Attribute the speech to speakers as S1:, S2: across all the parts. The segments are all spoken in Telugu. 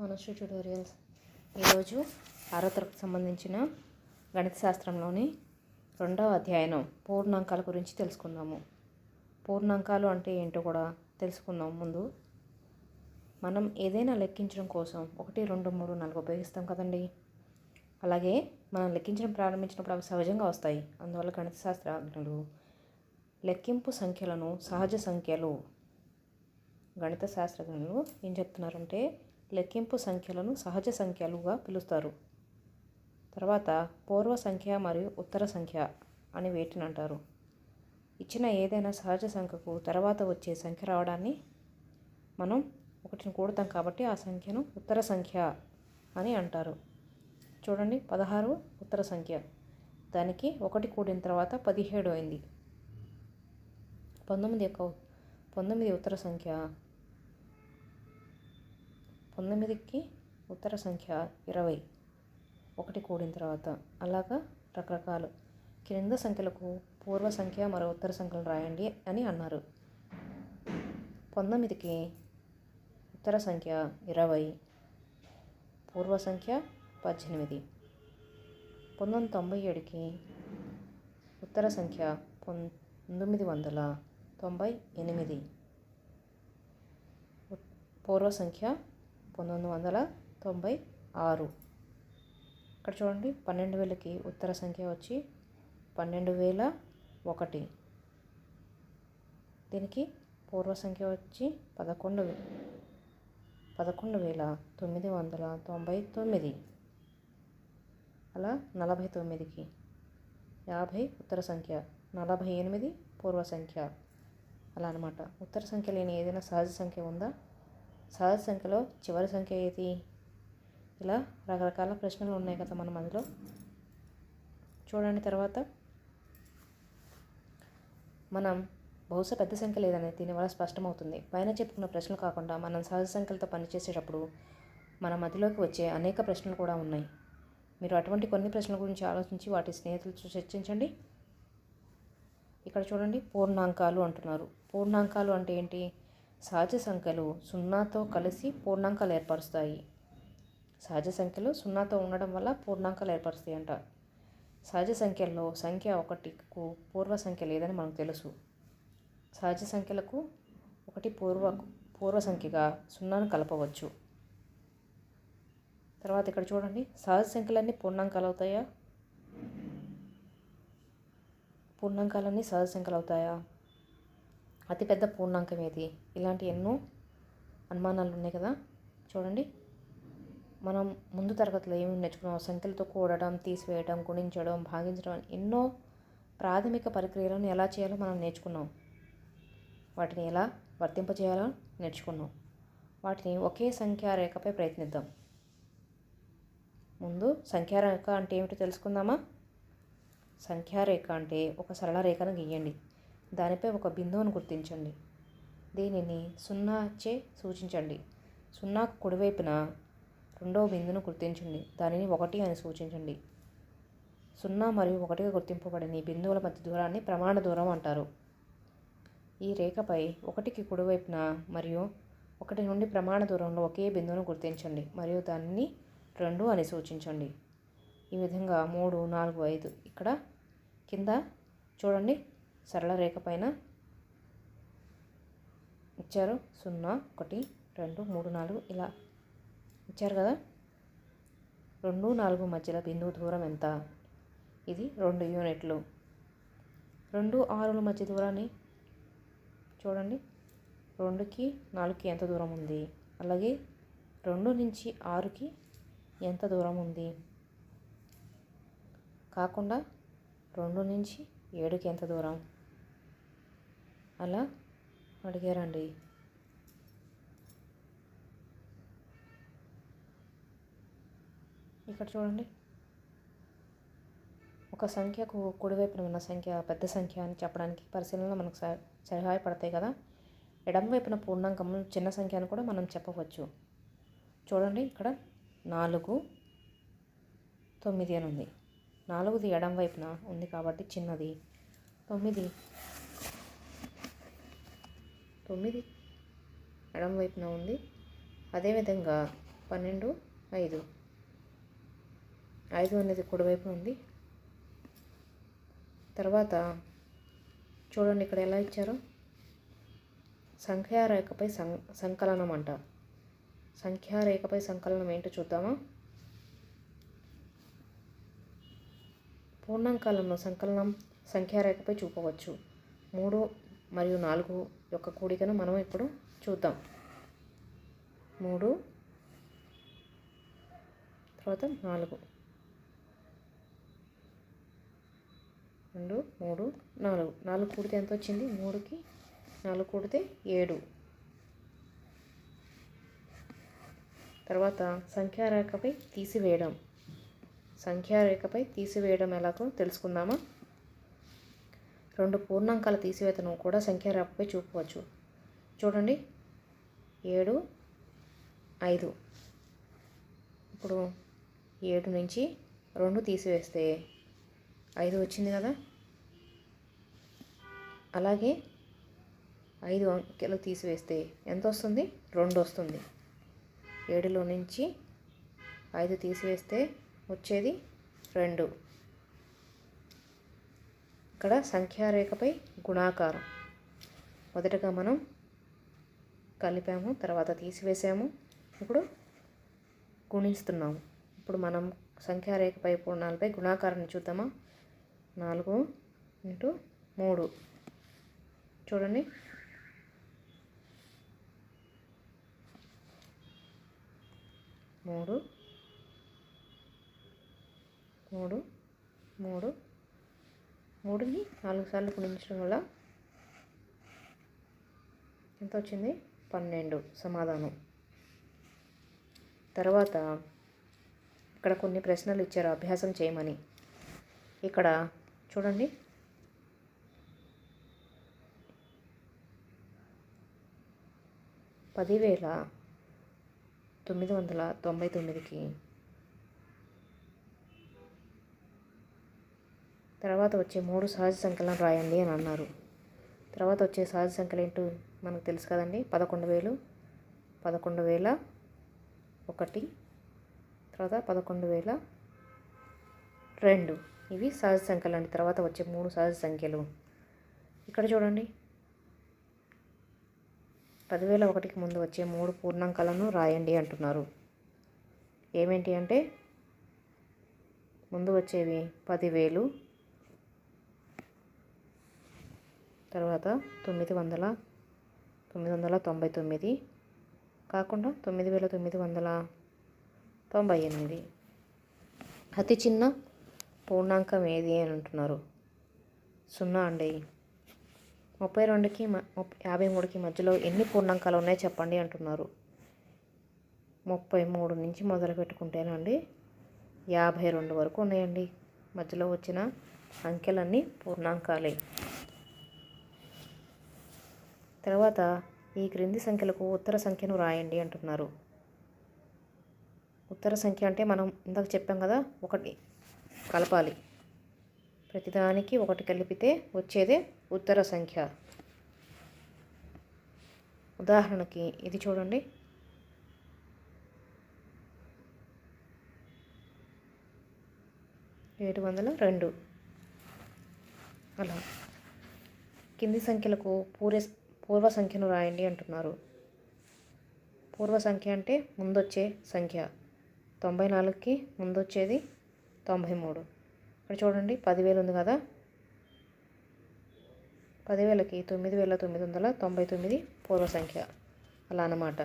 S1: మనస్సు ట్యూటోరియల్స్ ఈరోజు ఆరో సంబంధించిన గణిత శాస్త్రంలోని రెండవ అధ్యయనం పూర్ణాంకాల గురించి తెలుసుకుందాము. పూర్ణాంకాలు అంటే ఏంటో కూడా తెలుసుకుందాం ముందు. మనం ఏదైనా లెక్కించడం కోసం ఒకటి రెండు మూడు నాలుగు ఉపయోగిస్తాం కదండి. అలాగే మనం లెక్కించడం ప్రారంభించినప్పుడు అవి సహజంగా వస్తాయి. అందువల్ల గణిత శాస్త్రజ్ఞులు లెక్కింపు సంఖ్యలను సహజ సంఖ్యలు గణిత శాస్త్రజ్ఞులు ఏం చెప్తున్నారంటే లెక్కింపు సంఖ్యలను సహజ సంఖ్యలుగా పిలుస్తారు. తర్వాత పూర్వ సంఖ్య మరియు ఉత్తర సంఖ్య అని వేటిని అంటారు. ఇచ్చిన ఏదైనా సహజ సంఖ్యకు తర్వాత వచ్చే సంఖ్య రావడాన్ని మనం ఒకటిని కూడతాం కాబట్టి ఆ సంఖ్యను ఉత్తర సంఖ్య అని అంటారు. చూడండి పదహారు ఉత్తర సంఖ్య. దానికి ఒకటి కూడిన తర్వాత పదిహేడు అయింది. పంతొమ్మిది యొక్క పంతొమ్మిది ఉత్తర సంఖ్య. పంతొమ్మిదికి ఉత్తర సంఖ్య ఇరవై. ఒకటి కూడిన తర్వాత అలాగా రకరకాలు. క్రింద సంఖ్యలకు పూర్వ సంఖ్య మరో ఉత్తర సంఖ్యలు రాయండి అని అన్నారు. పంతొమ్మిదికి ఉత్తర సంఖ్య ఇరవై పూర్వ సంఖ్య పద్దెనిమిది. పంతొమ్మిది తొంభై ఏడుకి ఉత్తర సంఖ్య పంతొమ్మిది వందల తొంభై ఎనిమిది. పూర్వ సంఖ్య పంతొమ్మిది వందల తొంభై ఆరు. ఇక్కడ చూడండి పన్నెండు వేలకి ఉత్తర సంఖ్య వచ్చి పన్నెండు వేల ఒకటి. దీనికి పూర్వ సంఖ్య వచ్చి పదకొండు పదకొండు వేల తొమ్మిది వందల తొంభై తొమ్మిది. అలా నలభై తొమ్మిదికి యాభై ఉత్తర సంఖ్య నలభై ఎనిమిది పూర్వ సంఖ్య. అలా అనమాట ఉత్తర సంఖ్య లేని ఏదైనా సహజ సంఖ్య ఉందా? సహజ సంఖ్యలో చివరి సంఖ్య ఏది? ఇలా రకరకాల ప్రశ్నలు ఉన్నాయి కదా మనం అందులో. చూడండి తర్వాత. మనం బహుశా పెద్ద సంఖ్య లేదనేది దీనివల్ల స్పష్టమవుతుంది. పైన చెప్పుకున్న ప్రశ్నలు కాకుండా మనం సహజ సంఖ్యలతో పనిచేసేటప్పుడు మన మధ్యలోకి వచ్చే అనేక ప్రశ్నలు కూడా ఉన్నాయి. మీరు అటువంటి కొన్ని ప్రశ్నల గురించి ఆలోచించి వాటి స్నేహితులతో చర్చించండి. ఇక్కడ చూడండి పూర్ణాంకాలు అంటున్నారు. పూర్ణాంకాలు అంటే ఏంటి? సహజ సంఖ్యలు సున్నాతో కలిసి పూర్ణాంకాలు ఏర్పరుస్తాయి. సహజ సంఖ్యలు సున్నాతో ఉండడం వల్ల పూర్ణాంకాలు ఏర్పరుస్తాయి అంట సహజ సంఖ్యల్లో సంఖ్య ఒకటికు పూర్వ సంఖ్య లేదని మనకు తెలుసు. సహజ సంఖ్యలకు ఒకటి పూర్వ పూర్వ సంఖ్యగా సున్నాను కలపవచ్చు. తర్వాత ఇక్కడ చూడండి. సహజ సంఖ్యలన్నీ పూర్ణాంకాలు అవుతాయా? పూర్ణాంకాలన్నీ సహజ సంఖ్యలు అవుతాయా? అతిపెద్ద పూర్ణాంకం ఏది? ఇలాంటి ఎన్నో అనుమానాలు ఉన్నాయి కదా. చూడండి. మనం ముందు తరగతిలో ఏమి నేర్చుకున్నాం సంఖ్యలతో కూడడం తీసివేయడం గుణించడం భాగించడం ఎన్నో ప్రాథమిక ప్రక్రియలను ఎలా చేయాలో మనం నేర్చుకున్నాం. వాటిని ఎలా వర్తింపజేయాలో నేర్చుకున్నాం. వాటిని ఒకే సంఖ్యా రేఖపై ప్రయత్నిద్దాం. ముందు సంఖ్యారేఖ అంటే ఏమిటో తెలుసుకుందామా? సంఖ్యారేఖ అంటే ఒక సరళ రేఖను గీయండి. దానిపై ఒక బిందువును గుర్తించండి. దీనిని సున్నా చే సూచించండి. సున్నాకు కుడివైపున రెండవ బిందును గుర్తించండి. దానిని ఒకటి అని సూచించండి. సున్నా మరియు ఒకటిగా గుర్తింపబడిన ఈ బిందువుల మధ్య దూరాన్ని ప్రమాణ దూరం అంటారు. ఈ రేఖపై ఒకటికి కుడివైపున మరియు ఒకటి నుండి ప్రమాణ దూరంలో ఒకే బిందువును గుర్తించండి మరియు దానిని రెండు అని సూచించండి. ఈ విధంగా మూడు నాలుగు ఐదు ఇక్కడ కింద చూడండి. సరళ రేఖ పైన ఇచ్చారు. సున్నా ఒకటి రెండు మూడు నాలుగు ఇలా ఇచ్చారు కదా? రెండు నాలుగు మధ్యలో బిందువు దూరం ఎంత? ఇది రెండు యూనిట్లు. రెండు ఆరుల మధ్య దూరాన్ని చూడండి. రెండుకి నాలుగుకి ఎంత దూరం ఉంది? అలాగే రెండు నుంచి ఆరుకి ఎంత దూరం ఉంది? కాకుండా రెండు నుంచి ఏడుకి ఎంత దూరం? అలా? అడిగారండి. ఇక్కడ చూడండి. ఒక సంఖ్యకు కుడివైపున ఉన్న సంఖ్య పెద్ద సంఖ్య అని చెప్పడానికి పరిశీలనలు మనకు సహాయపడతాయి కదా? ఎడమ వైపున పూర్ణాంకం చిన్న సంఖ్య అని కూడా మనం చెప్పవచ్చు. చూడండి ఇక్కడ. నాలుగు తొమ్మిది అని ఉంది. నాలుగుది ఎడం వైపున ఉంది కాబట్టి చిన్నది. తొమ్మిది. తొమ్మిది ఎడం వైపున ఉంది. అదేవిధంగా పన్నెండు ఐదు. ఐదు అనేది కుడివైపు ఉంది. తర్వాత చూడండి ఇక్కడ ఎలా ఇచ్చారో? సంఖ్యారేఖపై సం సంకలనం అంట. సంఖ్యారేఖపై సంకలనం ఏంటో చూద్దామా? పూర్ణాంకాలను సంకలనం సంఖ్యారేఖపై చూపవచ్చు. మూడు మరియు నాలుగు యొక్క కూడికను మనం ఇప్పుడు చూద్దాం. మూడు తర్వాత నాలుగు. రెండు మూడు నాలుగు. నాలుగు కూడితే ఎంత వచ్చింది? మూడుకి నాలుగు కూడితే ఏడు. తర్వాత సంఖ్యారేఖపై తీసివేయడం. సంఖ్యారేఖపై తీసివేయడం ఎలాగో తెలుసుకుందామా? రెండు పూర్ణాంకాల తీసివేతను కూడా సంఖ్యారేఖపై చూపవచ్చు. చూడండి. ఏడు ఐదు. ఇప్పుడు ఏడు నుంచి రెండు తీసివేస్తే ఐదు వచ్చింది కదా? అలాగే ఐదు అంకెలు తీసివేస్తే ఎంత వస్తుంది? రెండు వస్తుంది. ఏడులో నుంచి ఐదు తీసివేస్తే వచ్చేది రెండు. ఇక్కడ సంఖ్యారేఖపై గుణాకారం. మొదటగా మనం కలిపాము తర్వాత తీసివేసాము. ఇప్పుడు గుణిస్తున్నాము. ఇప్పుడు మనం సంఖ్యారేఖపై పూర్ణాలపై గుణాకారాన్ని చూద్దామా? నాలుగు ఇంటూ మూడు. చూడండి. మూడు మూడు మూడు మూడుని నాలుగు సార్లు గుణించడం వల్ల ఎంత వచ్చింది? పన్నెండు సమాధానం. తర్వాత ఇక్కడ కొన్ని ప్రశ్నలు ఇచ్చారు అభ్యాసం చేయమని. ఇక్కడ చూడండి. పదివేల తొమ్మిది వందల తొంభై తొమ్మిదికి తర్వాత వచ్చే మూడు సహజ సంఖ్యలను రాయండి అని అన్నారు. తర్వాత వచ్చే సహజ సంఖ్యలు ఏంటో మనకు తెలుసు కదండి. పదకొండు వేలు పదకొండు వేల ఒకటి తర్వాత పదకొండు వేల రెండు. ఇవి సహజ సంఖ్యలు అండి తర్వాత వచ్చే మూడు సహజ సంఖ్యలు. ఇక్కడ చూడండి. పదివేల ఒకటికి ముందు వచ్చే మూడు పూర్ణాంకాలను రాయండి అంటున్నారు. ఏమేంటి అంటే ముందు వచ్చేవి పదివేలు తర్వాత తొమ్మిది వందల తొమ్మిది వందల తొంభై తొమ్మిది కాకుండా తొమ్మిది వేల తొమ్మిది వందల తొంభై ఎనిమిది. అతి చిన్న పూర్ణాంకం ఏది అని అంటున్నారు? సున్నా అండి. ముప్పై రెండుకి యాభై మూడుకి మధ్యలో ఎన్ని పూర్ణాంకాలు ఉన్నాయో చెప్పండి అంటున్నారు? ముప్పై మూడు నుంచి మొదలు పెట్టుకుంటేనండి యాభై రెండు వరకు ఉన్నాయండి. మధ్యలో వచ్చిన అంకెలన్నీ పూర్ణాంకాలే. తర్వాత ఈ క్రింది సంఖ్యలకు ఉత్తర సంఖ్యను రాయండి అంటున్నారు. ఉత్తర సంఖ్య అంటే మనం ఇందాక చెప్పాం కదా ఒకటి కలపాలి. ప్రతిదానికి ఒకటి కలిపితే వచ్చేదే ఉత్తర సంఖ్య. ఉదాహరణకి ఇది చూడండి. ఏడు వందల రెండు. అలా. కింది సంఖ్యలకు పూరే పూర్వ సంఖ్యను రాయండి అంటున్నారు. పూర్వ సంఖ్య అంటే ముందొచ్చే సంఖ్య. తొంభై నాలుగుకి ముందొచ్చేది తొంభై మూడు. ఇక్కడ చూడండి పదివేలు ఉంది కదా? పదివేలకి తొమ్మిది వేల తొమ్మిది వందల తొంభై తొమ్మిది పూర్వ సంఖ్య. అలా అన్నమాట.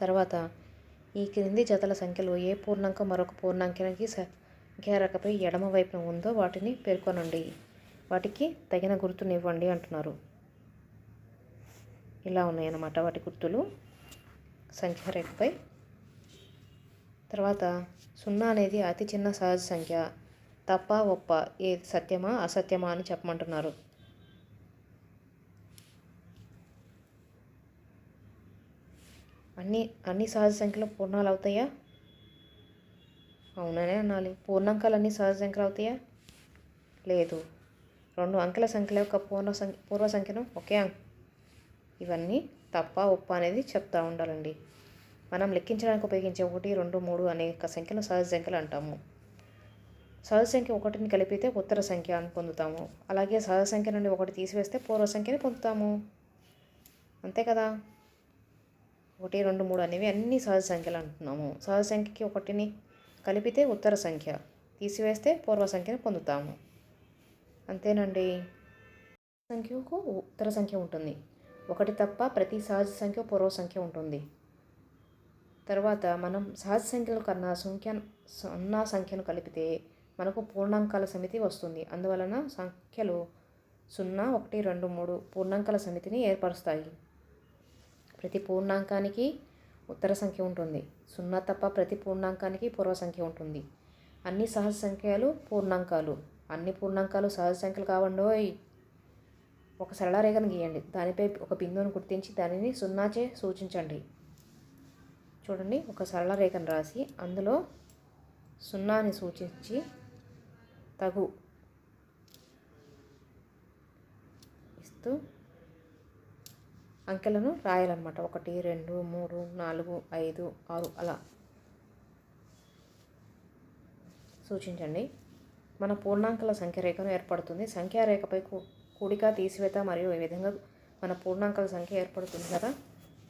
S1: తర్వాత ఈ క్రింది జతల సంఖ్యలో ఏ పూర్ణాంకం మరొక పూర్ణాంకానికి సంఖ్యారకపై ఎడమ వైపున ఉందో వాటిని పేర్కొనండి. వాటికి తగిన గుర్తునివ్వండి అంటున్నారు. ఇలా ఉన్నాయన్నమాట వాటి గుర్తులు. సంఖ్య రేఖపై తర్వాత సున్నా అనేది అతి చిన్న సహజ సంఖ్య. తప్ప ఒప్ప ఏది సత్యమా అసత్యమా అని చెప్పమంటున్నారు. అన్ని అన్ని సహజ సంఖ్యలు పూర్ణాలు అవుతాయా? అవుననే అనాలి. పూర్ణాంకాలు అన్ని సహజ సంఖ్యలు అవుతాయా? లేదు. రెండు అంకెల సంఖ్యల యొక్క పూర్ణ సంఖ్య పూర్వ సంఖ్యను ఒకే అంక ఇవన్నీ తప్ప ఒప్ప అనేది చెప్తా ఉండాలండి. మనం లెక్కించడానికి ఉపయోగించే ఒకటి రెండు మూడు అనేక సంఖ్యలు సహజ సంఖ్యలు అంటాము. సహజ సంఖ్య ఒకటిని కలిపితే ఉత్తర సంఖ్య అని పొందుతాము. అలాగే సహజ సంఖ్య నుండి ఒకటి తీసివేస్తే పూర్వ సంఖ్యని పొందుతాము. అంతే కదా? ఒకటి రెండు మూడు అనేవి అన్ని సహజ సంఖ్యలు అంటున్నాము. సహజ సంఖ్యకి ఒకటిని కలిపితే ఉత్తర సంఖ్య తీసివేస్తే పూర్వ సంఖ్యని పొందుతాము. అంతేనండి? సంఖ్యకు ఉత్తర సంఖ్య ఉంటుంది. ఒకటి తప్ప ప్రతి సహజ సంఖ్య పూర్వ సంఖ్య ఉంటుంది. తర్వాత మనం సహజ సంఖ్యల కన్నా సంఖ్య సున్నా సంఖ్యను కలిపితే మనకు పూర్ణాంకాల సమితి వస్తుంది. అందువలన సంఖ్యలు సున్నా ఒకటి రెండు మూడు పూర్ణాంకాల సమితిని ఏర్పరుస్తాయి. ప్రతి పూర్ణాంకానికి ఉత్తర సంఖ్య ఉంటుంది. సున్నా తప్ప ప్రతి పూర్ణాంకానికి పూర్వ సంఖ్య ఉంటుంది. అన్ని సహజ సంఖ్యలు పూర్ణాంకాలు. అన్ని పూర్ణాంకాలు సహజ సంఖ్యలు కావండోయ్. ఒక సరళ రేఖను గీయండి. దానిపై ఒక బిందువును గుర్తించి దానిని సున్నాచే సూచించండి. చూడండి ఒక సరళ రేఖను రాసి అందులో సున్నాని సూచించి తగు ఇస్తూ అంకెలను రాయాలన్నమాట. ఒకటి రెండు మూడు నాలుగు ఐదు ఆరు అలా సూచించండి. మన పూర్ణాంకాల సంఖ్య రేఖను ఏర్పడుతుంది. సంఖ్యా రేఖపై కూడిక తీసివేత మరియు ఈ విధంగా మన పూర్ణాంకాల సంఖ్య ఏర్పడుతుంది కదా?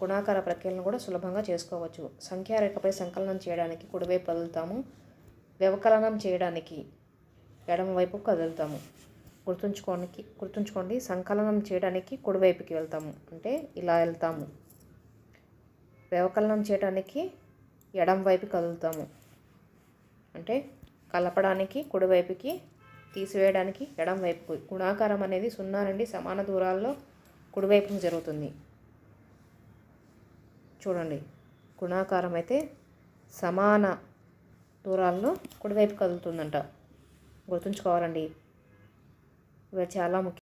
S1: గుణాకార ప్రక్రియలను కూడా సులభంగా చేసుకోవచ్చు. సంఖ్యా రేఖపై సంకలనం చేయడానికి కుడివైపు కదులుతాము. వ్యవకలనం చేయడానికి ఎడమవైపు కదులుతాము. గుర్తుంచుకోనికి గుర్తుంచుకోండి సంకలనం చేయడానికి కుడివైపుకి వెళ్తాము. అంటే ఇలా వెళ్తాము. వ్యవకలనం చేయడానికి ఎడం వైపు కదులుతాము. అంటే కలపడానికి కుడివైపుకి తీసివేయడానికి ఎడం వైపుకు గుణాకారం అనేది సున్నా నుండి సమాన దూరాల్లో కుడివైపుకి జరుగుతుంది. చూడండి. గుణాకారం అయితే సమాన దూరాల్లో కుడివైపు కదులుతుందంట. గుర్తుంచుకోవాలండి. ఇవి చాలా ముఖ్యం.